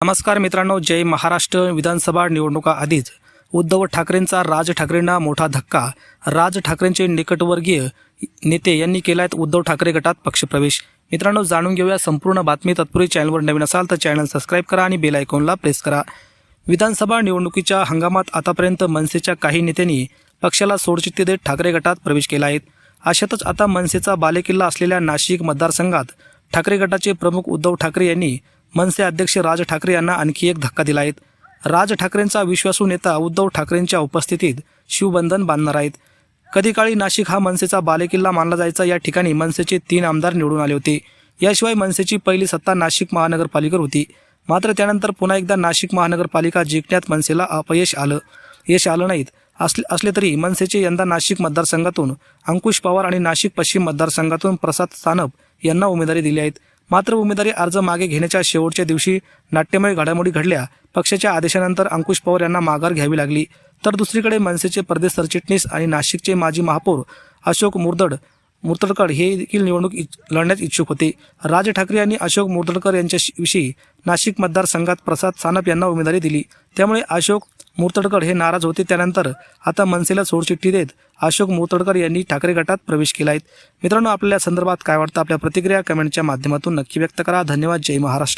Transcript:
नमस्कार मित्रांनो जय महाराष्ट्र विधानसभा निवडणुका आधीच. उद्धव ठाकरेंचा राज ठाकरेंना मोठा धक्का. राज ठाकरेंचे निकटवर्गीय नेते यांनी केला आहेत उद्धव ठाकरे गटात पक्षप्रवेश. मित्रांनो जाणून घेऊया संपूर्ण बातमी तत्पूर्वी चॅनलवर नवीन असाल तर चॅनल सबस्क्राईब करा आणि बेल आयकॉनला प्रेस करा. विधानसभा निवडणुकीच्या हंगामात आतापर्यंत मनसेच्या काही नेत्यांनी पक्षाला सोडचित्ते देत ठाकरे गटात प्रवेश केला आहे अशातच आता मनसेचा बालेकिल्ला असलेल्या नाशिक मतदारसंघात ठाकरे गटाचे प्रमुख उद्धव ठाकरे यांनी मनसे अध्यक्ष राज ठाकरे यांना आणखी एक धक्का दिला आहे राज ठाकरेंचा विश्वासू नेता उद्धव ठाकरेंच्या उपस्थितीत शिवबंधन बांधणार आहेत. कधी काळी नाशिक हा मनसेचा बालेकिल्ला मानला जायचा या ठिकाणी मनसेचे तीन आमदार निवडून आले होते. याशिवाय मनसेची पहिली सत्ता नाशिक महानगरपालिकेवर होती. मात्र त्यानंतर पुन्हा एकदा नाशिक महानगरपालिका जिंकण्यात मनसेला अपयश आलं. यश आलं नाहीत. असले असले तरी मनसेचे यंदा नाशिक मतदारसंघातून अंकुश पवार आणि नाशिक पश्चिम मतदारसंघातून प्रसाद सानप यांना उमेदवारी दिली आहेत. मात्र उमेदवारी अर्ज मागे घेण्याच्या शेवटच्या दिवशी नाट्यमय घडामोडी घडल्या. पक्षाच्या आदेशानंतर अंकुश पवार यांना माघार घ्यावी लागली. तर दुसरीकडे मनसेचे प्रदेश सरचिटणीस आणि नाशिकचे माजी महापौर अशोक मुर्दड मुर्तडकर हे देखील निवडणूक इच्छ- लढण्यास इच्छुक होते. राज ठाकरे यांनी अशोक मुर्तडकर यांच्याविषयी नाशिक मतदारसंघात प्रसाद सानप यांना उमेदवारी दिली. त्यामुळे अशोक मुर्तडकर हे नाराज होते. त्यानंतर आता मनसेला सोडचिठ्ठी देत अशोक मुर्तडकर यांनी ठाकरे गटात प्रवेश केला आहे मित्रांनो आपल्या संदर्भात काय वाटतं? आपल्या प्रतिक्रिया कमेंटच्या माध्यमातून नक्की व्यक्त करा. धन्यवाद. जय महाराष्ट्र.